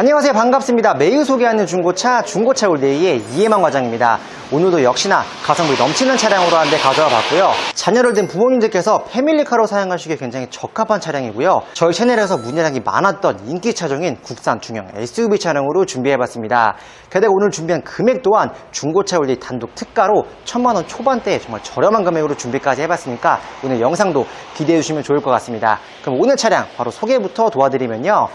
안녕하세요. 반갑습니다. 매일 소개하는 중고차 중고차 올데이의 이해만 과장입니다. 오늘도 역시나 가성비 넘치는 차량으로 한 대 가져와 봤고요. 자녀를 둔 부모님들께서 패밀리카로 사용하시기에 굉장히 적합한 차량이고요. 저희 채널에서 문의량이 많았던 인기 차종인 국산 중형 SUV 차량으로 준비해봤습니다. 게다가 오늘 준비한 금액 또한 중고차 올데이 단독 특가로 천만원 초반대에 정말 저렴한 금액으로 준비까지 해봤으니까 오늘 영상도 기대해 주시면 좋을 것 같습니다. 그럼 오늘 차량 바로 소개부터 도와드리면요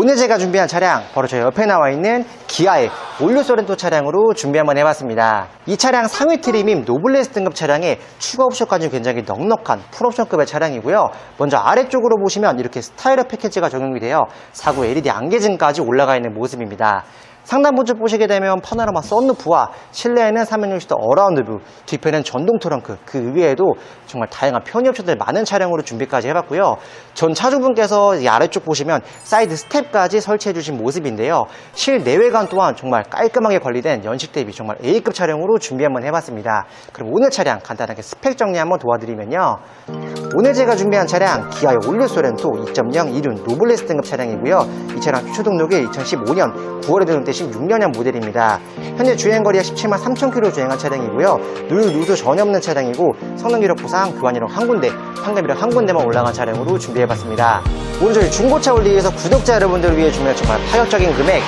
오늘 제가 준비한 차량 바로 저 옆에 나와 있는 기아의 올류 소렌토 차량으로 준비 한번 해봤습니다. 이 차량 상위 트림인 노블레스 등급 차량에 추가 옵션까지 굉장히 넉넉한 풀옵션급의 차량이고요. 먼저 아래쪽으로 보시면 이렇게 스타일러 패키지가 적용이 되어 사구 LED 안개등까지 올라가 있는 모습입니다. 상단부 쪽 보시게 되면 파노라마 썬루프와 실내에는 360도 어라운드 뷰, 뒤편은 전동 트렁크, 그 위에도 정말 다양한 편의 옵션들 많은 차량으로 준비까지 해봤고요. 전 차주분께서 이 아래쪽 보시면 사이드 스텝까지 설치해 주신 모습인데요. 실내외관 또한 정말 깔끔하게 관리된 연식 대비 정말 A급 차량으로 준비 한번 해봤습니다. 그럼 오늘 차량 간단하게 스펙 정리 한번 도와드리면요. 오늘 제가 준비한 차량 기아의 올류 소렌토 2.0 이륜 노블레스 등급 차량이고요. 이 차량 최초 등록이 2015년 9월에 등록된 16년형 모델입니다. 현재 주행거리가 17만 3천 킬로 주행한 차량이고요. 누유 누수 전혀 없는 차량이고 성능 기록 보상 교환 이력 한 군데, 판매비력 한 군데만 올라간 차량으로 준비해봤습니다. 오늘 저희 중고차 올리기에서 구독자 여러분들을 위해 준비한 정말 파격적인 금액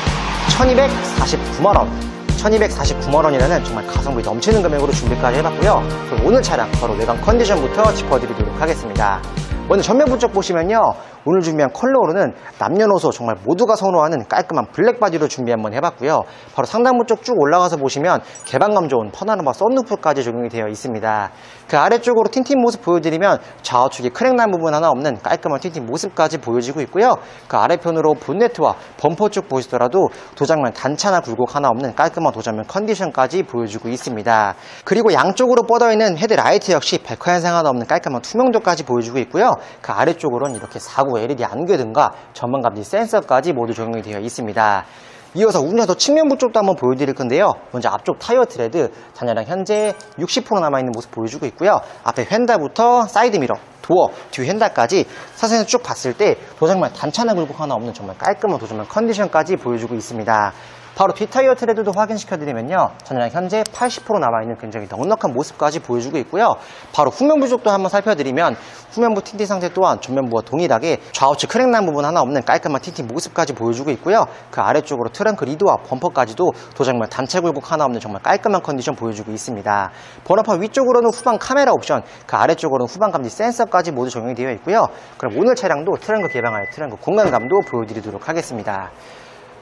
1249만 원 1249만 원이라는 정말 가성비 넘치는 금액으로 준비까지 해봤고요. 오늘 차량 바로 외관 컨디션부터 짚어드리도록 하겠습니다. 먼저 전면부 쪽 보시면요. 오늘 준비한 컬러로는 남녀노소 정말 모두가 선호하는 깔끔한 블랙 바디로 준비 한번 해봤고요. 바로 상단부 쪽 쭉 올라가서 보시면 개방감 좋은 퍼나르마 썬루프까지 적용이 되어 있습니다. 그 아래쪽으로 틴팅 모습 보여드리면 좌우측에 크랙 난 부분 하나 없는 깔끔한 틴팅 모습까지 보여지고 있고요. 그 아래편으로 본네트와 범퍼 쪽 보시더라도 도장면 단차나 굴곡 하나 없는 깔끔한 도장면 컨디션까지 보여주고 있습니다. 그리고 양쪽으로 뻗어있는 헤드라이트 역시 백화 현상 하나 없는 깔끔한 투명도까지 보여주고 있고요. 그 아래쪽으로는 이렇게 4구 LED 안개 등과 전방 감지 센서까지 모두 적용이 되어 있습니다. 이어서 운전석 측면부 쪽도 한번 보여드릴 건데요. 먼저 앞쪽 타이어 트레드 잔여량 현재 60% 남아있는 모습 보여주고 있고요. 앞에 휀다부터 사이드미러, 도어, 뒤 휀다까지 사진을 쭉 봤을 때 도장면 단차나 굴곡 하나 없는 정말 깔끔한 도장면 컨디션까지 보여주고 있습니다. 바로 뒷타이어 트레드도 확인시켜드리면요. 잔여량 현재 80% 남아있는 굉장히 넉넉한 모습까지 보여주고 있고요. 바로 후면부 쪽도 한번 살펴드리면 후면부 틴팅 상태 또한 전면부와 동일하게 좌우측 크랙난 부분 하나 없는 깔끔한 틴팅 모습까지 보여주고 있고요. 그 아래쪽으로 트렁크 리드와 범퍼까지도 도장면 단체 굴곡 하나 없는 정말 깔끔한 컨디션 보여주고 있습니다. 번호판 위쪽으로는 후방 카메라 옵션, 그 아래쪽으로는 후방 감지 센서까지 모두 적용이 되어 있고요. 그럼 오늘 차량도 트렁크 개방하여 트렁크 공간감도 보여드리도록 하겠습니다.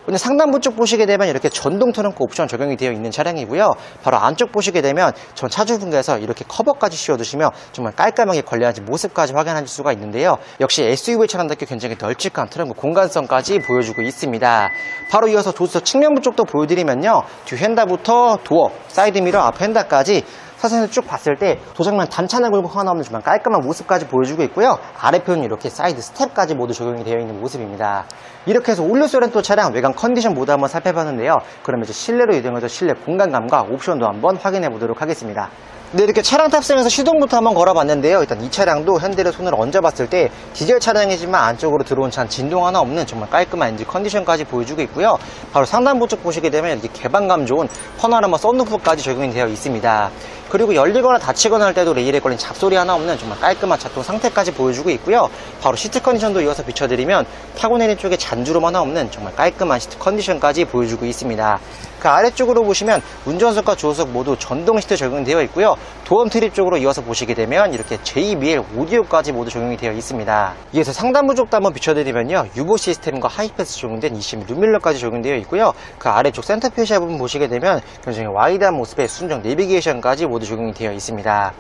근데 상단부 쪽 보시게 되면 이렇게 전동 트렁크 옵션 적용이 되어 있는 차량이고요. 바로 안쪽 보시게 되면 전 차주분께서 이렇게 커버까지 씌워두시면 정말 깔끔하게 관리하신 모습까지 확인하실 수가 있는데요. 역시 SUV 차량답게 굉장히 널찍한 트렁크 공간성까지 보여주고 있습니다. 바로 이어서 조수석 측면부 쪽도 보여드리면요. 뒤 휀다부터 도어, 사이드 미러, 앞 휀다까지 사진을 쭉 봤을 때 도장면 단차나 굴곡 하나 없는 정말 깔끔한 모습까지 보여주고 있고요. 아래편은 이렇게 사이드 스텝까지 모두 적용이 되어 있는 모습입니다. 이렇게 해서 올류 소렌토 차량 외관 컨디션 모두 한번 살펴봤는데요. 그럼 이제 실내로 이동해서 실내 공간감과 옵션도 한번 확인해 보도록 하겠습니다. 네, 이렇게 차량 탑승해서 시동부터 한번 걸어봤는데요. 일단 이 차량도 핸들에 손을 얹어봤을 때 디젤 차량이지만 안쪽으로 들어온 차는 진동 하나 없는 정말 깔끔한 엔진 컨디션까지 보여주고 있고요. 바로 상단부 쪽 보시게 되면 이렇게 개방감 좋은 퍼나르마 썬루프까지 적용이 되어 있습니다. 그리고 열리거나 닫히거나 할 때도 레일에 걸린 잡소리 하나 없는 정말 깔끔한 작동 상태까지 보여주고 있고요. 바로 시트 컨디션도 이어서 비춰드리면 타고 내린 쪽에 잔주름 하나 없는 정말 깔끔한 시트 컨디션까지 보여주고 있습니다. 그 아래쪽으로 보시면 운전석과 조수석 모두 전동 시트 적용되어 있고요. 도엄 트립 쪽으로 이어서 보시게 되면 이렇게 JBL 오디오까지 모두 적용이 되어 있습니다. 이어서 상단부 쪽도 한번 비춰드리면요. 유보 시스템과 하이패스 적용된 20 루밀러까지 적용되어 있고요. 그 아래쪽 센터 표시아 부분 보시게 되면 굉장히 와이드한 모습의 순정 내비게이션까지 모두 적용이 되어 있습니다.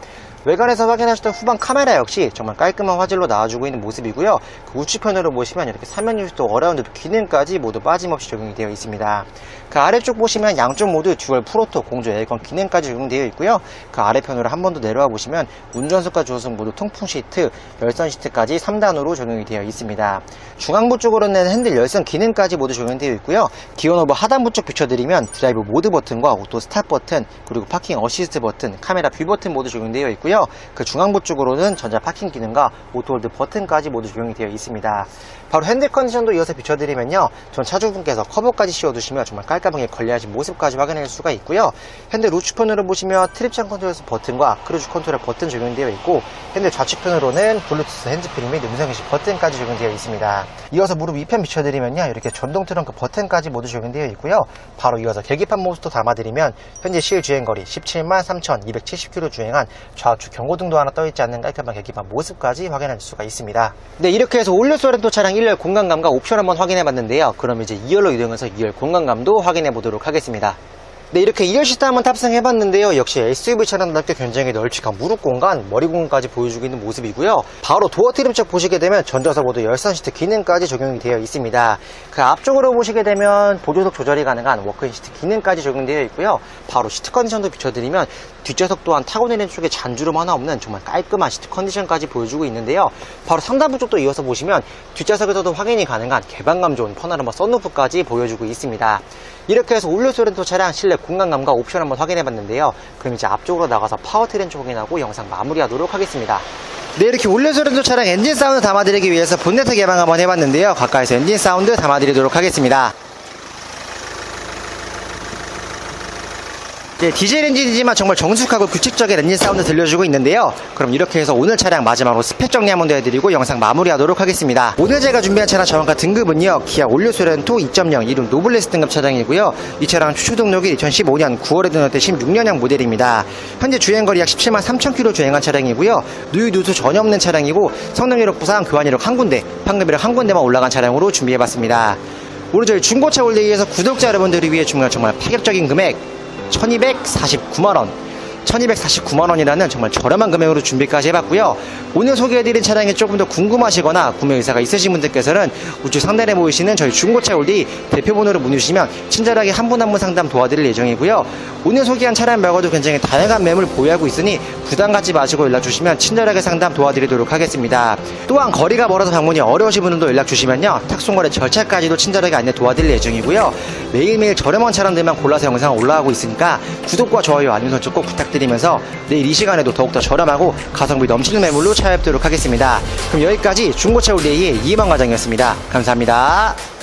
외관에서 확인하셨던 후방 카메라 역시 정말 깔끔한 화질로 나와주고 있는 모습이고요. 그 우측편으로 보시면 이렇게 360도 어라운드 기능까지 모두 빠짐없이 적용이 되어 있습니다. 그 아래쪽 보시면 양쪽 모두 듀얼 프로토 공조 에어컨 기능까지 적용되어 있고요. 그 아래편으로 한 번 더 내려와 보시면 운전석과 조수석 모두 통풍 시트, 열선 시트까지 3단으로 적용이 되어 있습니다. 중앙부 쪽으로는 핸들 열선 기능까지 모두 적용되어 있고요. 기어 노브 하단부 쪽 비춰드리면 드라이브 모드 버튼과 오토 스탑 버튼, 그리고 파킹 어시스트 버튼, 카메라 뷰 버튼 모두 적용되어 있고요. 있고요. 그 중앙부 쪽으로는 전자 파킹 기능과 오토홀드 버튼까지 모두 적용이 되어 있습니다. 바로 핸들 컨디션도 이어서 비춰드리면요. 전 차주분께서 커버까지 씌워두시면 정말 깔끔하게 관리하신 모습까지 확인할 수가 있고요. 핸들 우측편으로 보시면 트립창 컨트롤 버튼과 크루즈 컨트롤 버튼 적용되어 있고 핸들 좌측편으로는 블루투스 핸즈프리 및 음성인식 버튼까지 적용되어 있습니다. 이어서 무릎 2편 비춰드리면요. 이렇게 전동 트렁크 버튼까지 모두 적용되어 있고요. 바로 이어서 계기판 모습도 담아드리면 현재 실 주행거리 17만 3,270km 주행한 좌측 경고등도 하나 떠있지 않는 깔끔한 계기판 모습까지 확인할 수가 있습니다. 네, 이렇게 해서 올려 소렌토 차량 1열 공간감과 옵션 한번 확인해 봤는데요. 그럼 이제 2열로 이동해서 2열 공간감도 확인해 보도록 하겠습니다. 네, 이렇게 2열 시트 한번 탑승해 봤는데요. 역시 SUV 차량답게 굉장히 널찍한 무릎 공간, 머리 공간까지 보여주고 있는 모습이고요. 바로 도어 트림 쪽 보시게 되면 전자석 모두 열선 시트 기능까지 적용이 되어 있습니다. 그 앞쪽으로 보시게 되면 보조석 조절이 가능한 워크인 시트 기능까지 적용되어 있고요. 바로 시트 컨디션도 비춰드리면 뒷좌석 또한 타고 내리는 쪽에 잔주름 하나 없는 정말 깔끔한 시트 컨디션까지 보여주고 있는데요. 바로 상단부 쪽도 이어서 보시면 뒷좌석에서도 확인이 가능한 개방감 좋은 퍼나르마 썬루프까지 보여주고 있습니다. 이렇게 해서 올류 소렌토 차량 실내 공간감과 옵션 한번 확인해 봤는데요. 그럼 이제 앞쪽으로 나가서 파워트렌 쪽 확인하고 영상 마무리하도록 하겠습니다. 네, 이렇게 소렌토 차량 엔진 사운드 담아드리기 위해서 본네트 개방 한번 해봤는데요. 가까이서 엔진 사운드 담아드리도록 하겠습니다. 네, 디젤 엔진이지만 정말 정숙하고 규칙적인 엔진 사운드 들려주고 있는데요. 그럼 이렇게 해서 오늘 차량 마지막으로 스펙 정리 한번 더 해드리고 영상 마무리하도록 하겠습니다. 오늘 제가 준비한 차량 정확한 등급은요. 기아 올류 소렌토 2.0 이름 노블레스 등급 차량이고요. 이 차량 추후 등록이 2015년 9월에 등록된 16년형 모델입니다. 현재 주행거리 약 17만 3천 킬로 주행한 차량이고요. 누유 누수 전혀 없는 차량이고 성능 이력 부상 교환 이력 한 군데, 판금 이력 한 군데만 올라간 차량으로 준비해봤습니다. 오늘 저희 중고차 올리기에서 구독자 여러분들을 위해 준비한 정말 파격적인 금액 1249만원 1249만원이라는 정말 저렴한 금액으로 준비까지 해봤고요. 오늘 소개해드린 차량이 조금 더 궁금하시거나 구매 의사가 있으신 분들께서는 우측 상단에 보이시는 저희 중고차 올리 대표번호로 문의 주시면 친절하게 한 분 한 분 상담 도와드릴 예정이고요. 오늘 소개한 차량 말고도 굉장히 다양한 매물 보유하고 있으니 부담 갖지 마시고 연락 주시면 친절하게 상담 도와드리도록 하겠습니다. 또한 거리가 멀어서 방문이 어려우신 분들도 연락 주시면요. 탁송거래 절차까지도 친절하게 안내 도와드릴 예정이고요. 매일매일 저렴한 차량들만 골라서 영상 올라가고 있으니까 구독과 좋아요 알림 설정 꼭 부탁드 리면서 내일 이 시간에도 더욱더 저렴하고 가성비 넘치는 매물로 찾아뵙도록 하겠습니다. 그럼 여기까지 중고차 올리의 이해만 과장이었습니다. 감사합니다